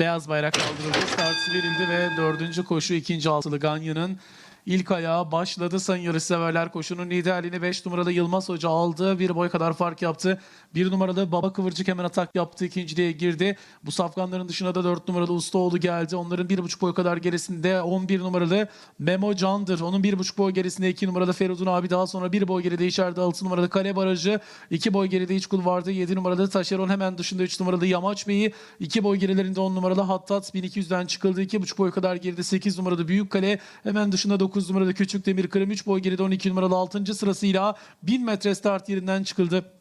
Beyaz bayrak kaldırıldı. Start verildi ve dördüncü koşu ikinci altılı Ganya'nın ilk ayağı başladı. Sayın yarışseverler koşunun liderliğini 5 numaralı Yılmaz Hoca aldı. Bir boy kadar fark yaptı. Bir numaralı Baba Kıvırcık hemen atak yaptı. İkinciliğe girdi. Bu safkanların dışına da 4 numaralı Ustaoğlu geldi. Onların 1,5 boy kadar gerisinde 11 numaralı Memo Candır. Onun 1,5 boy gerisinde 2 numaralı Feridun abi. Daha sonra 1 boy geride içeride 6 numaralı Kale Barajı. 2 boy geride iç kulvarda 7 numaralı Taşeron hemen dışında 3 numaralı Yamaç Bey'i. 2 boy gerilerinde 10 numaralı Hattat 1200'den çıkıldı. 2,5 boy kadar geride 8 numaralı Büyük Kale. Hemen dışında 9 numaralı Küçük Demir Kırım. 3 boy geride 12 numaralı 6. sırasıyla 1000 metre start yerinden çıkıldı.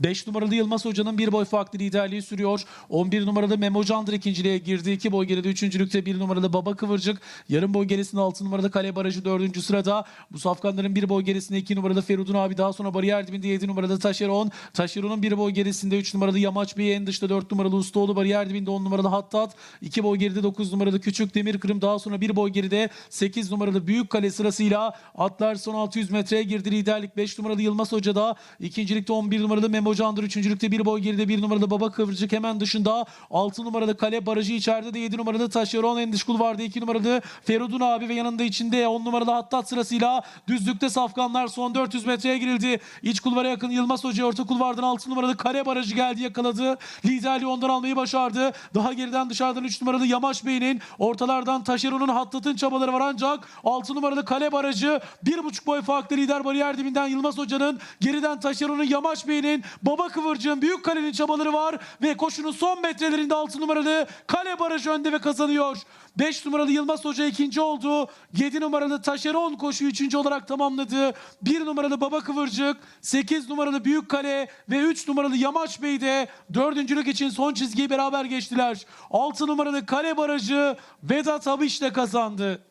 5 numaralı Yılmaz Hoca'nın bir boy farklı liderliği sürüyor. 11 numaralı Memo Candır ikinciliğe girdi. 2 boy geride üçüncülükte 1 numaralı Baba Kıvırcık. Yarım boy gerisinde 6 numaralı Kale Barajı 4. sırada. Bu safkanların bir boy gerisinde 2 numaralı Feridun abi. Daha sonra bariyer dibinde 7 numaralı Taşeron. Taşeron'un bir boy gerisinde 3 numaralı Yamaç Bey. En dışta 4 numaralı Ustaoğlu. Bariyer dibinde 10 numaralı Hattat. 2 boy geride 9 numaralı Küçük Demir Kırım. Daha sonra bir boy geride 8 numaralı Büyük Kale sırasıyla atlar son 600 metreye girdi. Liderlik 5 numaralı Yılmaz Hoca da. ikincilikte 11 numaralı Memo Candır. Üçüncülükte bir boy geride 1 numaralı Baba Kıvırcık hemen dışında. 6 numaralı Kale Barajı içeride de 7 numaralı Taşeron en dış kulvarda 2 numaralı Feridun abi ve yanında içinde 10 numaralı Hattat sırasıyla düzlükte safkanlar son 400 metreye girildi. İç kulvara yakın Yılmaz Hoca orta kulvardan 6 numaralı Kale Barajı geldi yakaladı. Liderliği ondan almayı başardı. Daha geriden dışarıdan 3 numaralı Yamaç Bey'in ortalardan Taşeron'un Hattat'ın çabaları var ancak 6 numaralı Kale Barajı 1,5 boy farklı lider bariyer dibinden Yılmaz Hoca'nın geriden Taşeron'un Yamaç Bey'in Baba Kıvırcık'ın Büyük Kale'nin çabaları var ve koşunun son metrelerinde 6 numaralı Kale Barajı önde ve kazanıyor. 5 numaralı Yılmaz Hoca ikinci oldu. 7 numaralı Taşeron koşu üçüncü olarak tamamladı. 1 numaralı Baba Kıvırcık, 8 numaralı Büyük Kale ve 3 numaralı Yamaç Bey de dördüncülük için son çizgiyi beraber geçtiler. 6 numaralı Kale Barajı Vedat Abiş'le kazandı.